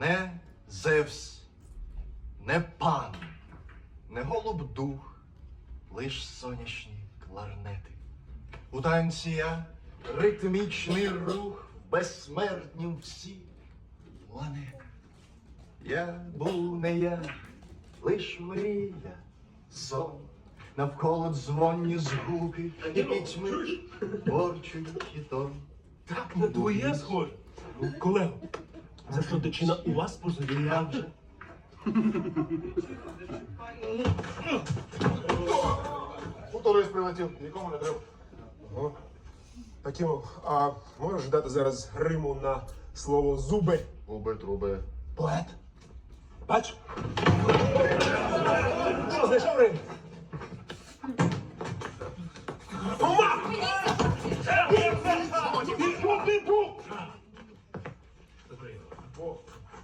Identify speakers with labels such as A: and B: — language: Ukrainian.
A: Не Зевс, не пан, не голуб дух, лиш сонячні кларнети. У танці я ритмічний рух безсмертнім всі планети. Я був не я, лиш мрія, сон, навколо дзвонні згуки і пітьми порчують тон.
B: Так на твоє схоже. Колего, це що дичина у вас позові?
A: Вже
C: Футурист прилетів, нікому не треба. О. Таким, а можеш дати зараз Риму на слово зуби?
A: губи труби.
C: Поет. Бач? Що, знайшов Рим?
B: Ти що ти був?
C: О,